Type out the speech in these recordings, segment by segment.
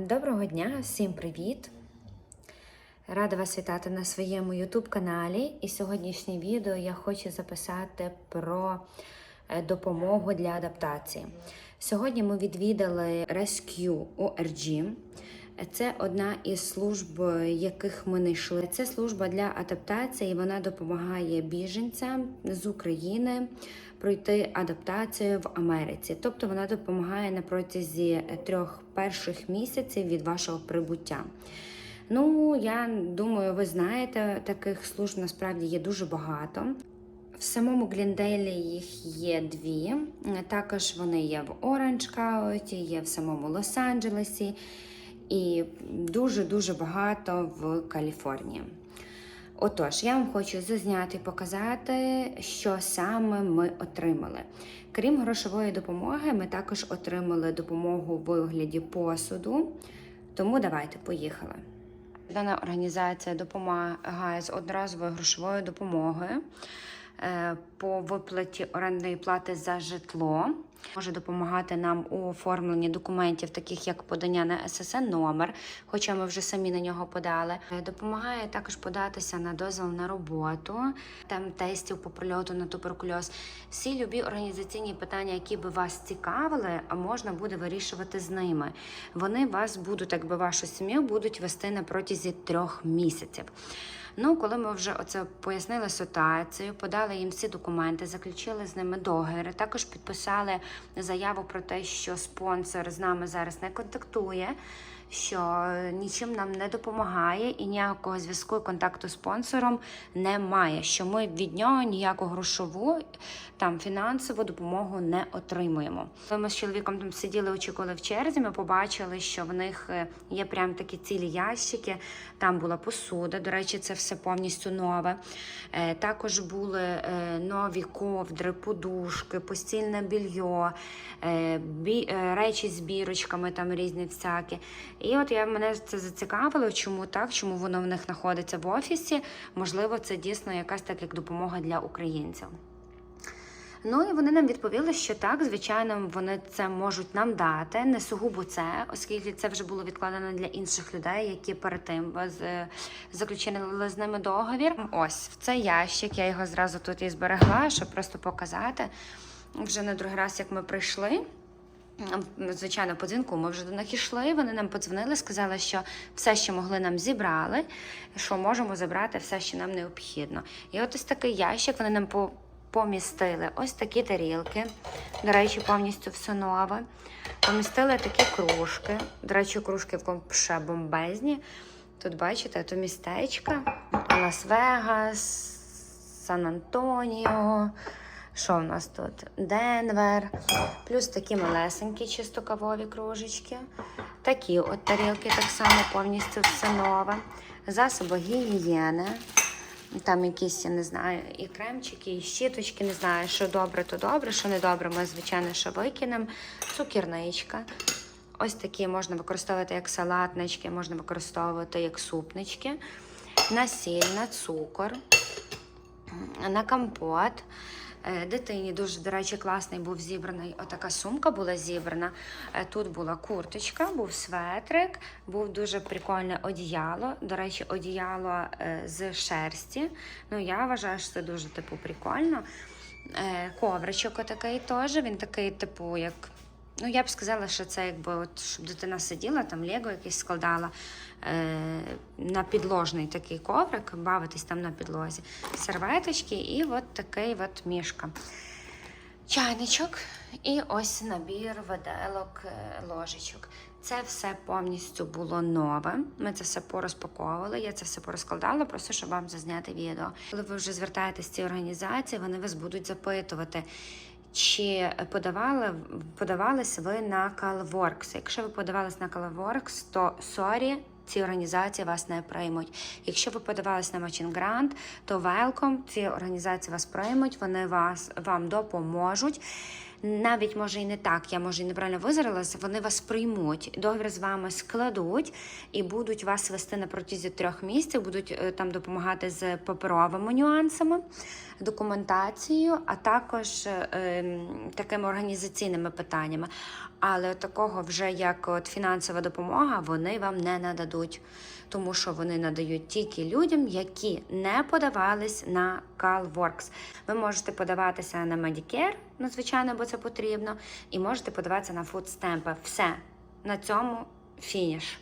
Доброго дня, всім привіт! Рада вас вітати на своєму YouTube каналі. І сьогоднішнє відео я хочу записати про е, допомогу для адаптації. Сьогодні ми відвідали Rescue URG. Це одна із служб, яких ми не йшли. Це служба для адаптації. Вона допомагає біженцям з України пройти адаптацію в Америці. Тобто вона допомагає на протязі трьох перших місяців від вашого прибуття. Ну, я думаю, ви знаєте, таких служб насправді є дуже багато. В самому Гліндейлі їх є дві. Також вони є в Оранж Кауті, є в самому Лос-Анджелесі і дуже-дуже багато в Каліфорнії. Отож, я вам хочу зазняти і показати, що саме ми отримали. Крім грошової допомоги, ми також отримали допомогу в вигляді посуду. Тому давайте поїхали. Дана організація допомагає з одноразовою грошовою допомогою е, по виплаті орендної плати за житло. Може допомагати нам у оформленні документів, таких як подання на ССН номер, хоча ми вже самі на нього подали. Е, Допомагає також податися на дозвіл на роботу, там тестів по прильоту на туберкульоз. Всі любі організаційні питання, які би вас цікавили, можна буде вирішувати з ними. Вони вас будуть, якби вашу сім'ю будуть вести на протязі трьох місяців. Ну, коли ми вже оце пояснили ситуацію, подали їм всі документи, заключили з ними договір, також підписали заяву про те, що спонсор з нами зараз не контактує, що нічим нам не допомагає і ніякого зв'язку і контакту з спонсором немає. Що ми від нього ніяку грошову там фінансову допомогу не отримуємо. Коли ми з чоловіком там сиділи, очікували в черзі. Ми побачили, що в них е, є прям такі цілі ящики. Там була посуда. До речі, це все повністю нове. Е, Також були е, нові ковдри, подушки, постільне більйо, бі- речі з бірочками, там різні всякі. І от я мене це зацікавило, чому так, чому воно в них знаходиться в офісі. Можливо, це дійсно якась так як допомога для українців. Ну і вони нам відповіли, що так, звичайно, вони це можуть нам дати, не сугубо це, оскільки це вже було відкладено для інших людей, які перед тим заключили з ними договір. Ось в цей ящик, я його зразу тут і зберегла, щоб просто показати. Вже на другий раз, як ми прийшли. Звичайно, по дзвінку ми вже до них йшли. Вони нам подзвонили, сказали, що все, що могли, нам зібрали, що можемо забрати все, що нам необхідно. І от ось такий ящик вони нам по- помістили. Ось такі тарілки. До речі, повністю все нове. Помістили такі кружки. До речі, кружки ще бомбезні. Тут бачите, то містечка, Лас-Вегас, Сан-Антоніо. Що в нас тут? Денвер, плюс такі малесенькі чисто кавові кружечки. Такі от тарілки так само повністю все нове. Засоби гігієни. Там якісь, я не знаю, і кремчики, і щіточки, не знаю, що добре, то добре, що не добре, ми, звичайно, що викинемо. Цукірничка. Ось такі можна використовувати як салатнички, можна використовувати як супнички. На сіль, на цукор, на компот. Е, Дитині дуже, до речі, класний був зібраний. Отака сумка була зібрана. Е, Тут була курточка, був светрик, був дуже прикольне одіяло. До речі, одіяло е, з шерсті. Ну, я вважаю, що це дуже типу прикольно. Ковричок отакий теж. Він такий, типу, як. Ну, я б сказала, що це якби от, щоб дитина сиділа, там Лего якесь складала е, на підложний такий коврик, бавитись там на підлозі. Серветочки і от такий от мішка. Чайничок і ось набір виделок, е, ложечок. Це все повністю було нове. Ми це все порозпаковували. Я це все порозкладала, просто щоб вам зазняти відео. Коли ви вже звертаєтесь в ці організації, вони вас будуть запитувати. Чи подавали, подавались ви на CalWorks? Якщо ви подавались на CalWorks, то сорі, ці організації вас не приймуть. Якщо ви подавались на Matching Grant, то welcome, ці організації вас приймуть, вони вас, вам допоможуть. Навіть може і не так, я може і неправильно визралася, вони вас приймуть, договір з вами складуть і будуть вас вести на протязі трьох місяців, будуть е, там допомагати з паперовими нюансами, документацією, а також е, ем, такими організаційними питаннями. Але такого вже як от фінансова допомога вони вам не нададуть, тому що вони надають тільки людям, які не подавались на CalWorks. Ви можете подаватися на Medicare, ну, звичайно, бо це потрібно, і можете подаватися на фудстемпи. Все на цьому фініш.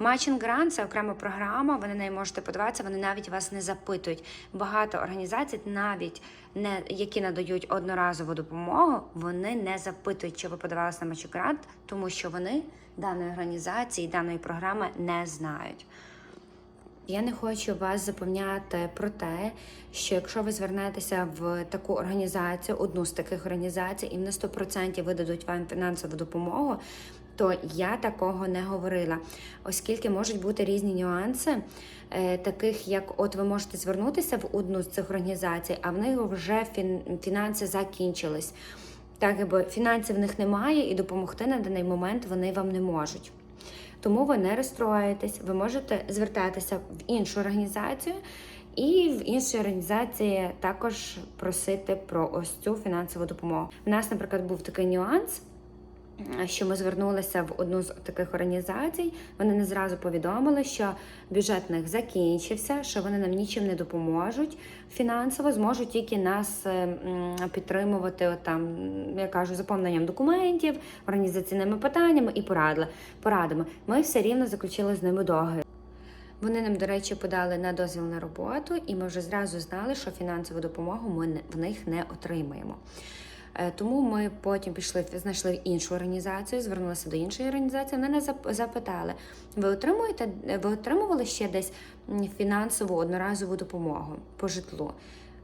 Matching Grant – це окрема програма, ви на неї можете подаватися, вони навіть вас не запитують. Багато організацій, навіть не які надають одноразову допомогу, вони не запитують, чи ви подавалися на Matching Grant, тому що вони даної організації, даної програми не знають. Я не хочу вас запевняти про те, що якщо ви звернетеся в таку організацію, одну з таких організацій, і на 100% видадуть вам фінансову допомогу, то я такого не говорила, оскільки можуть бути різні нюанси, е, таких як от ви можете звернутися в одну з цих організацій, а в них вже фінанси закінчились. Так, якби фінансів в них немає, і допомогти на даний момент вони вам не можуть. Тому ви не розстроїтесь, ви можете звертатися в іншу організацію, і в іншій організації також просити про ось цю фінансову допомогу. У нас, наприклад, був такий нюанс. Що ми звернулися в одну з таких організацій, вони не зразу повідомили, що бюджет них закінчився, що вони нам нічим не допоможуть фінансово, зможуть тільки нас е, підтримувати там, я кажу, заповненням документів, організаційними питаннями і порадили, порадами. Ми все рівно заключили з ними договір. Вони нам, до речі, подали на дозвіл на роботу, і ми вже зразу знали, що фінансову допомогу ми в них не отримаємо. Е, Тому ми потім пішли, знайшли іншу організацію, звернулися до іншої організації. Вони нас запитали: ви отримуєте, ви отримували ще десь фінансову одноразову допомогу по житлу?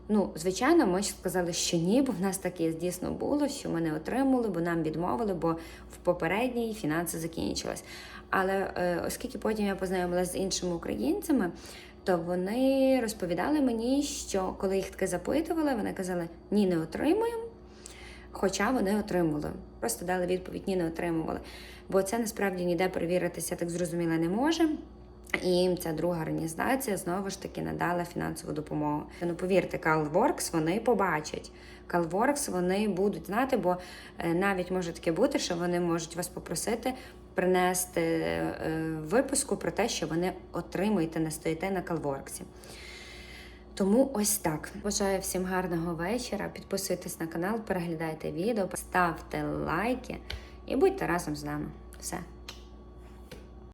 Ну, звичайно, ми сказали, що ні, бо в нас таке дійсно було, що ми не отримали, бо нам відмовили, бо в попередній фінанси закінчились. Але е, оскільки потім я познайомилася з іншими українцями, то вони розповідали мені, що коли їх таке запитували, вони казали, ні, не отримуємо. Хоча вони отримали. Просто дали відповідь, ні, не отримували. Бо це насправді ніде перевіритися, так зрозуміло, не може. І їм ця друга організація знову ж таки надала фінансову допомогу. Ну повірте, CalWorks вони побачать. CalWorks вони будуть знати, бо е, навіть може таке бути, що вони можуть вас попросити принести е, виписку про те, що вони отримуєте, не стоїте на CalWorks. Тому ось так. Бажаю всім гарного вечора. Підписуйтесь на канал, переглядайте відео, ставте лайки і будьте разом з нами. Все.